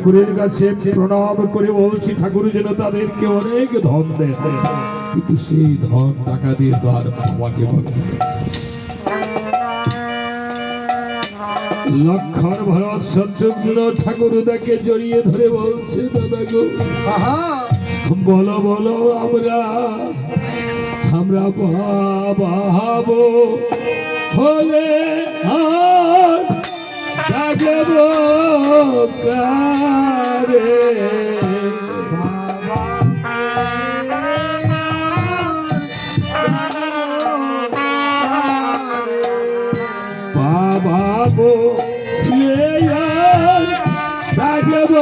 ঠাকুরের কাছে প্রণাম করে বলছি ঠাকুর যেন তাদেরকে অনেক ধন দেন। কিন্তু সেই ধন টাকা দিয়ে তো আর আমাকে লক্ষণ ভরত শত্রুঘ্ন ঠাকুর তাকে জড়িয়ে ধরে বলছে দাদা গো বলো বলো আমরা আমরা বাবো হলে আর জাগব কারে বাবাবো আর জাগব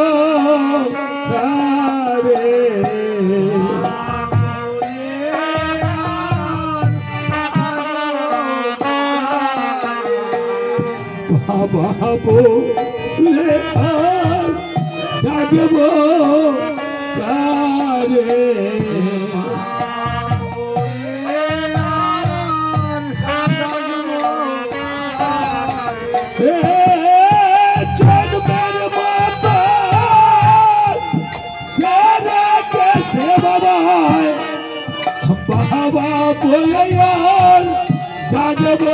জাগব। কারে বাবা বলে আর জাগব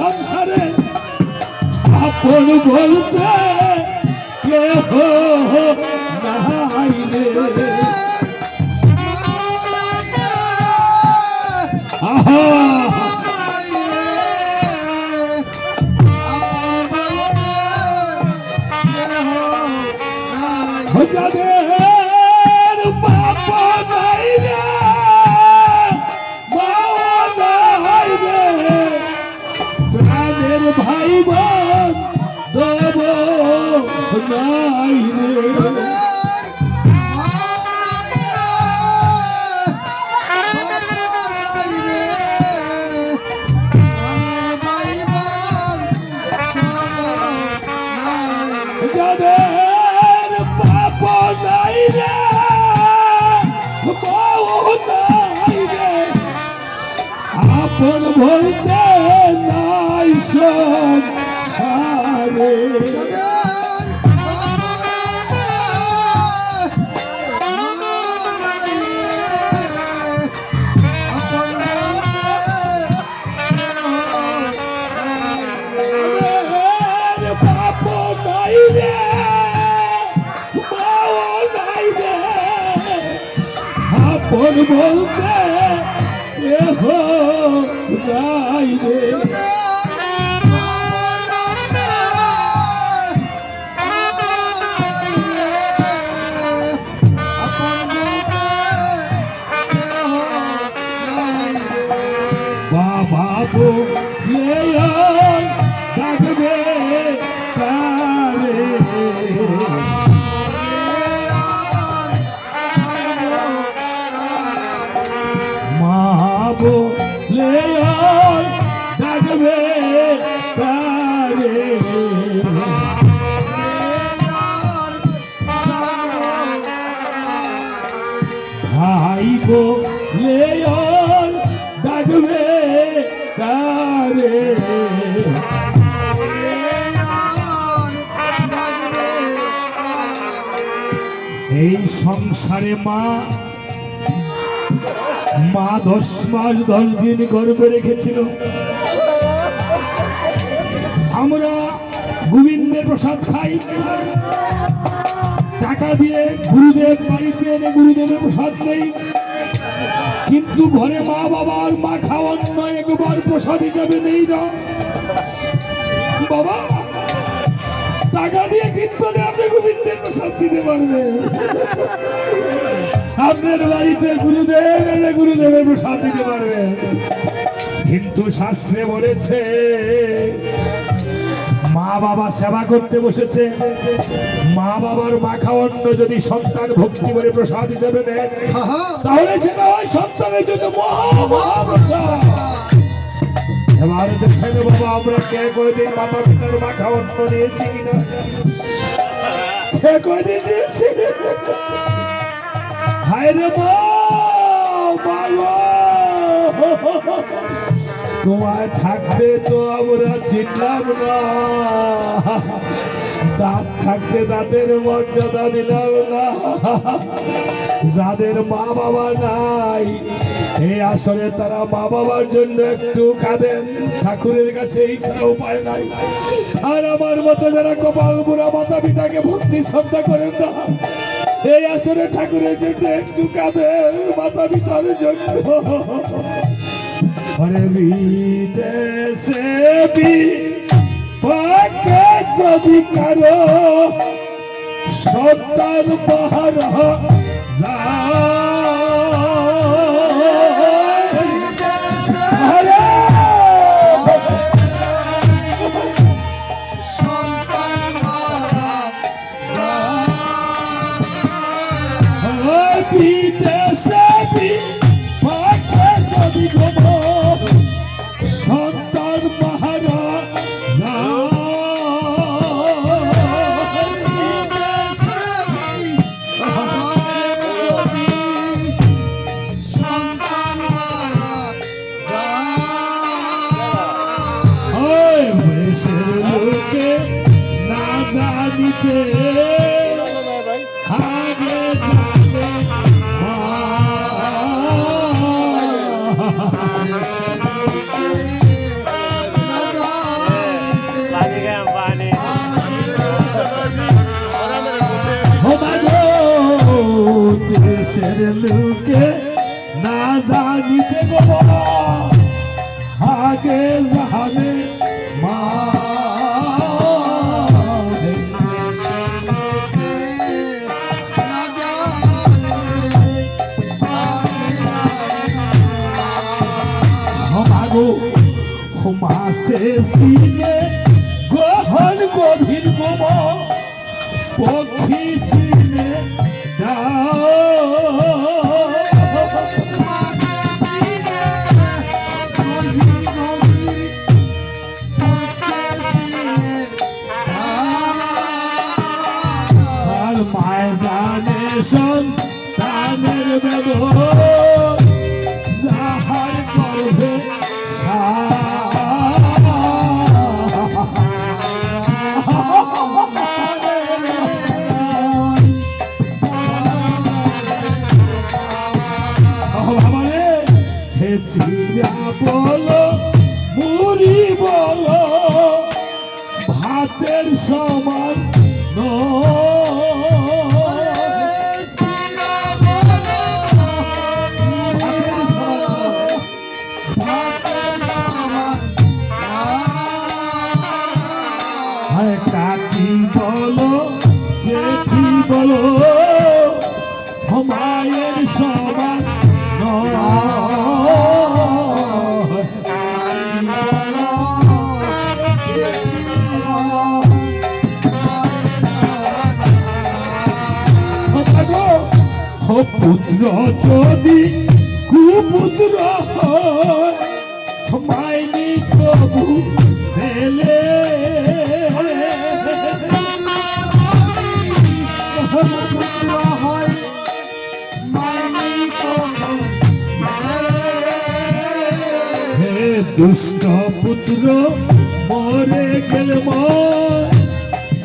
সংসারে আপন বলতে কেহ নাই বলতে নাই রে মা। মা দশ মাস, দশ দিন গর্বে রেখেছিল। আমরা গোবিন্দের প্রসাদ খাই। টাকা দিয়ে গুরুদেব বাড়িতে এনে গুরুদেবের প্রসাদ নেই। কিন্তু ঘরে মা বাবার মা খাওয়ার নয়, একবার প্রসাদ হিসাবে নেই না। বাবা! টাকা দিয়ে কীর্তনে আপনি গোবিন্দের প্রসাদ দিতে পারবেন আপনার বাড়িতে গুরুদেব এনে গুরুদেবের প্রসাদ দিতে পারবেন কিন্তু শাস্ত্রে বলেছে মা বাবা সেবা করতে বসেছে। মা বাবার মাখাওয়ান্ন যদি সন্তান ভক্তি করে প্রসাদ হিসেবে নেয় তাহলে সেটা হয় সন্তানের জন্য মহা মহাপ্রসাদ এবারে দেখেন বাবা, আমরা কে কয়দিন মাতা পিতার মাখাওয়ান্ন নিয়েছি কিনা? কে কয়দিন নিয়েছি হায় রে তোমায় থাকতে তো আমরা চিনলাম না। দাঁত থাকতে দাঁতের মর্যাদা দিলাম না। যাদের মা বাবা নাই, এই আসরে তারা মা বাবার জন্য একটু কাঁদেন। ঠাকুরের কাছে এই ছাড়া উপায় নাই। আর আমার মতো যারা কপাল বুড়া মাতা পিতাকে ভক্তি শ্রদ্ধা করেন না, এই আসরে ঠাকুরের জন্য একটু কাঁদেন মাতা পিতার জন্য। আরে বিদেশে বি পাকে সন্তান বাহার আরে জানিতে আগে জানে মা মাসে সিনে গহন গভীর গোম পক্ষী পুত্র যদি কুপুত্র মাইনি প্রভু ফেলে। দুষ্ট পুত্র মরে গেল ময়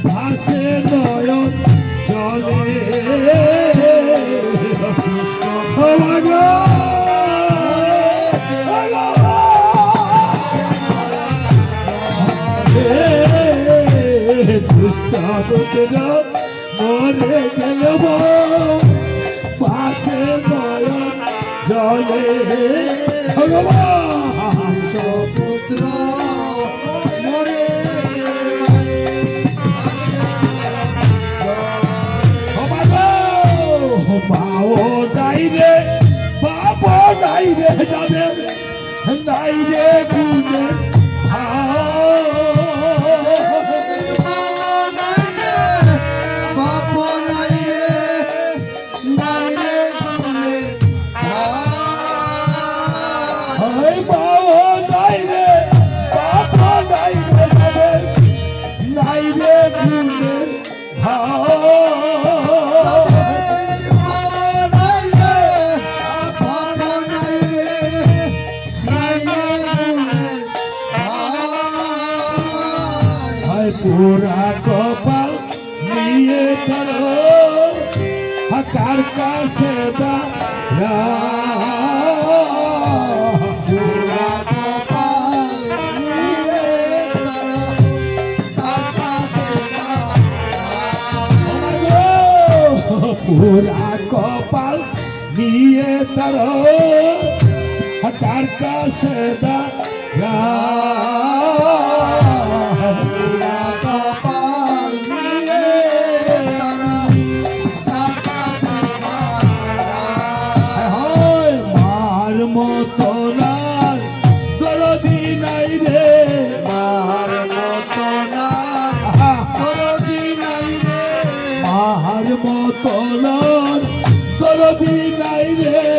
ভাসে নয়ন চলে পুত্র মরে গেল পাশে নয়ন জলে। ভগবান পুত্র মরে মাও নাই রে বাপ নাই রে যাদের। নাই রে গুণে নিয়ে তার হাকার কাছে দাঁড়া হয় মার মতো নাই দরদি নাই রে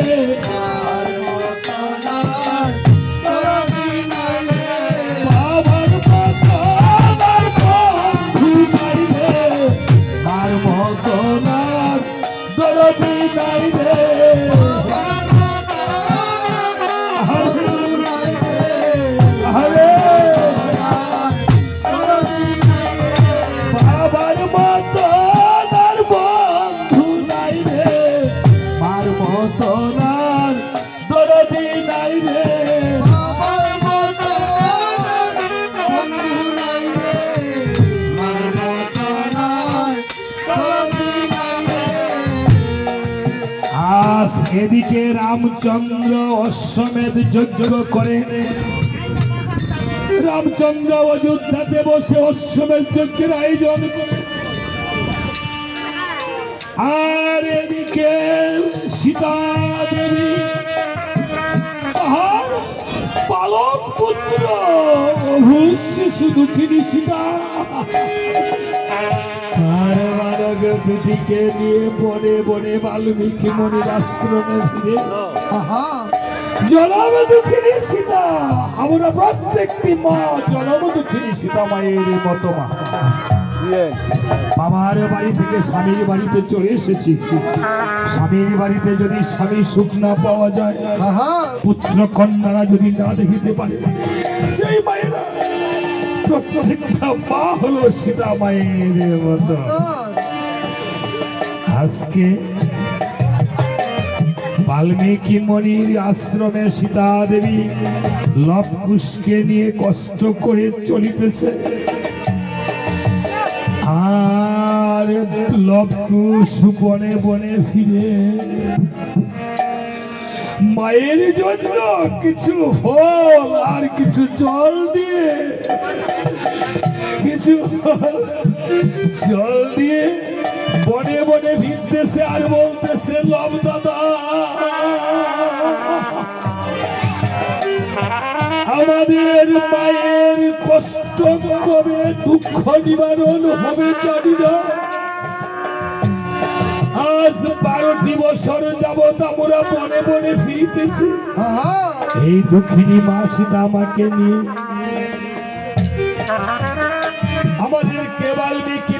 এদিকে রামচন্দ্র অশ্বমেধ যজ্ঞ করে। রামচন্দ্র অযোধ্যাতে বসে অশ্বমেধ যজ্ঞের আয়োজন করে। আর এদিকে সীতা দেবী, তাহার পালক পুত্র শিশু দুঃখিনী সীতা। বালক নিয়ে বনে বনে বাল্মীকি মনির আশ্রমে ফিরে। জনম দুঃখিনী সীতা আমরা প্রত্যেকটি মা জনম দুঃখিনী সীতা মায়ের মতো মা। বাবার বাড়ি থেকে স্বামীর বাড়িতে চলে এসেছি। স্বামীর বাড়িতে যদি স্বামী সুখ না পাওয়া যায় পুত্র কন্যারা যদি না দেখিতে পারে সেই মায়েরা প্রত্যেকটা মা হলো সীতা মায়ের মতো। আজকে বাল্মীকি মনির আশ্রমে সীতা দেবী লবকুশকে নিয়ে কষ্ট করে চলিতেছে। আর লবকুশ বনে বনে ফিরে। মায়ের জন্য কিছু ফল আর কিছু জল দিয়ে, কিছু জল দিয়ে বনে বনে ভিড়তেছে আর বলতেছে লব দাদা। আমাদের মায়ের কষ্ট কবে দুঃখ নিবারণ হবে জানি না। আজ বারোটি বছর যাবত আমরা বনে বনে ফিরিতেছি। এই দুঃখিনী মা সীতা আমাকে নিয়ে। কি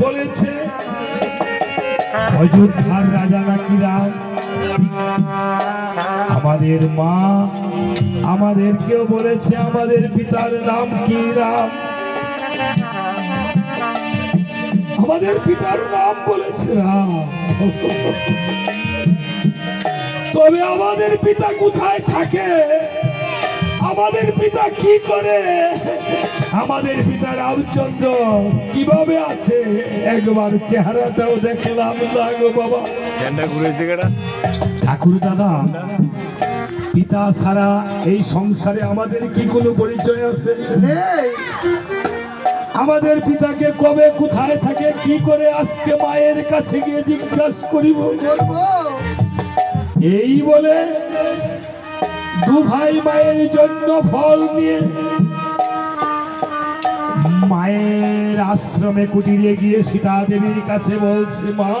বলেছে অযোধ্যার রাজা নাকি রাম? আমাদের মা আমাদেরকেও বলেছে, আমাদের পিতার নাম কি রাম? আমাদের পিতার নাম বলেছে রাম। তবে আমাদের পিতা কোথায় থাকে? আমাদের পিতা কি করে? আমাদের পিতা রামচন্দ্র কীভাবে আছে? একবার চেহারাটাও দেখলাম লাগো বাবা। ঠাকুর দাদা পিতা ছাড়া এই সংসারে আমাদের কি কোনো পরিচয় আছে? আমাদের পিতাকে কবে কোথায় থাকে কি করে আজকে মায়ের কাছে গিয়ে জিজ্ঞাসা করিব? এই বলে দু ভাই মায়ের জন্য ফল নিয়ে মায়ের আশ্রমে কুটিরে গিয়ে সীতা দেবীর কাছে বলছে, মা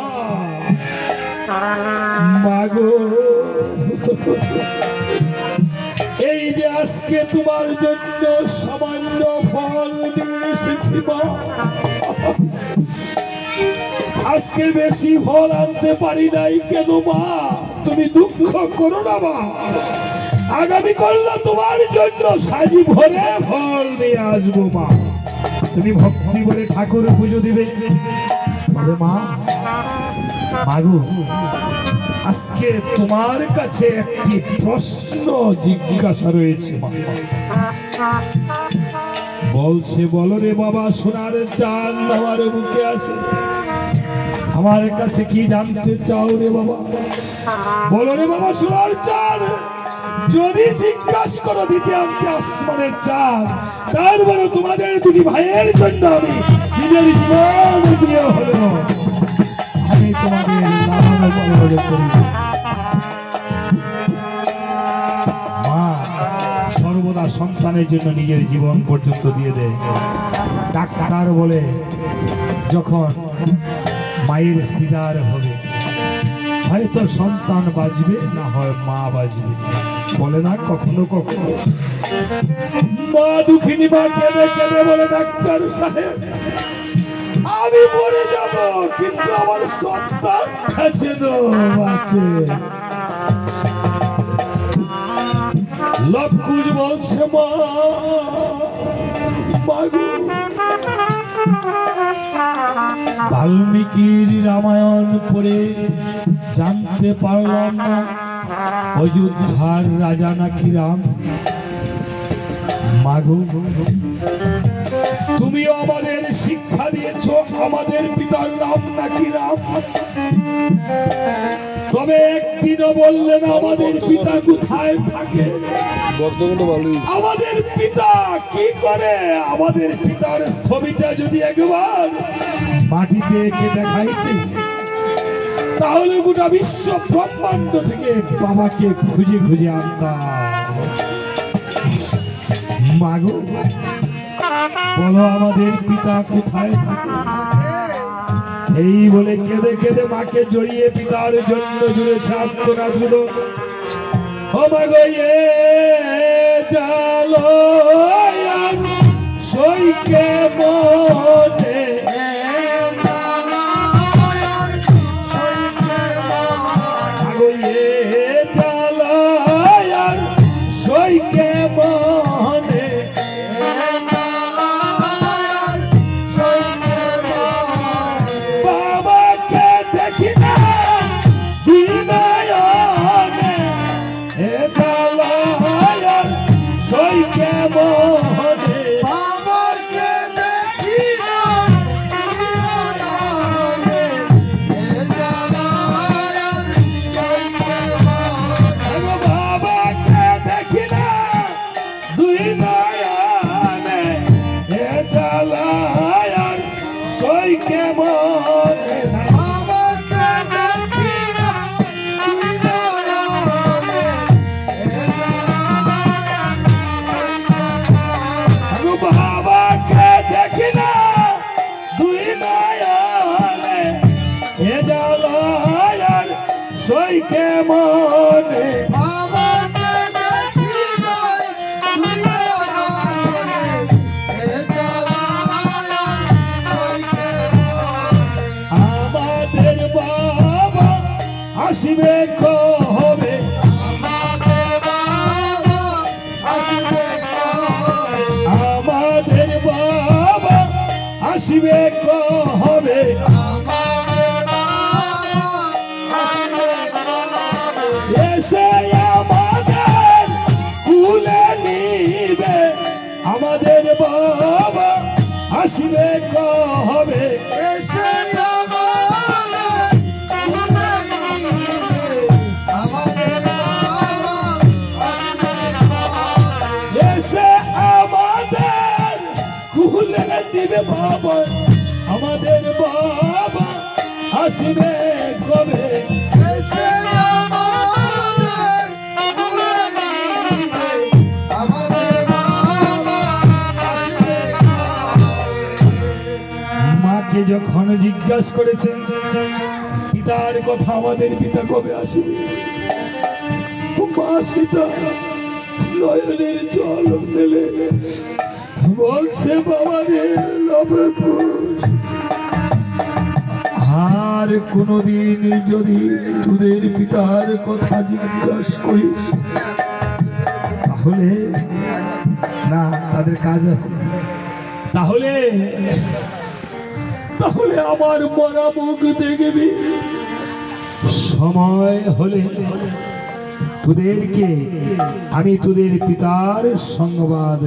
মাগো এই যে আজকে তোমার জন্য সামান্য ফল নিয়ে এসেছি, মা, আজকে বেশি ফল আনতে পারি নাই কেন, মা? তুমি দুঃখ করো না, মা। আগামী কল্লা তোমার জন্য সাজি ভরে ফল নিয়ে আসব, মা। তুমি ভক্তি বলে ঠাকুর পুজো দিবে। তবে মা, মাগু, আজকে তোমার কাছে একটি প্রশ্ন জিজ্ঞাসা রয়েছে বলছে, বলো রে বাবা, সোনার চান আমার মুখে আসে। আমার কাছে কি জানতে চাও রে বাবা? বলো রে বাবা, সোনার চান যদি জিজ্ঞাসা করো দিতে আনতে আসমানের চান তারপরে তোমাদের দুটি ভাইয়ের জন্য আমি নিজের জীবন দিয়ে হলো আমি তোমাদের সর্বদা সন্তানের জন্য নিজের জীবন পর্যন্ত দিয়ে দেয়। ডাক্তার বলে, যখন মায়ের সিজার হবে, হয়তো সন্তান বাঁচবে, না হয় মা বাঁচবে। বলে না, কখনো কখনো। মা দুঃখিনী মা কেঁদে কেঁদে বলে, ডাক্তার সাহেব, আমি মরে যাব, কিন্তু আমার সন্তান কাছে তো বাঁচে লক্ষুজ বলছে, মা মাগো বাল্মীকির রামায়ণ পড়ে জানতে পারলাম না অযোধ্যার রাজা নাকি রাম? মাগো তুমিও আমাদের শিক্ষা দিয়েছ আমাদের পিতার নাম নাকি রাম? তবে একদিনও বললেন আমাদের পিতা কোথায় থাকে? আমাদের পিতা কি করে? আমাদের পিতার ছবিটা যদি একবার মাটিতে এঁকে দেখাইতে। তাহলে গোটা বিশ্ব ব্রহ্মাণ্ড থেকে বাবাকে খুঁজে খুঁজে আনতাম মাগো, বলো আমাদের পিতা কোথায় থাকে? এই বলে কেঁদে কেঁদে মাকে জড়িয়ে পিতার জন্য জুড়েছে আত্মনাথগুলো ও মাগো, এ জালো সইকে মনে এসে আমাদের কুলে নিবে। আমাদের বাবা আসিবে কবে? এসে আমাদের কুলে দিবে বাবা। আমাদের বাবা আসিবে জিজ্ঞাসা করেছেন পিতার কথা আমাদের পিতা কবে আসে নয়নের জল মেলে, বলছে আর কোনদিন যদি তোদের পিতার কথা জিজ্ঞাসা করিস, তাহলে, না, তাদের কাজ আছে। তাহলে তাহলে আমার মরা মুখ দেখবি। সময় হলে তোদেরকে আমি তোদের পিতার সংবাদ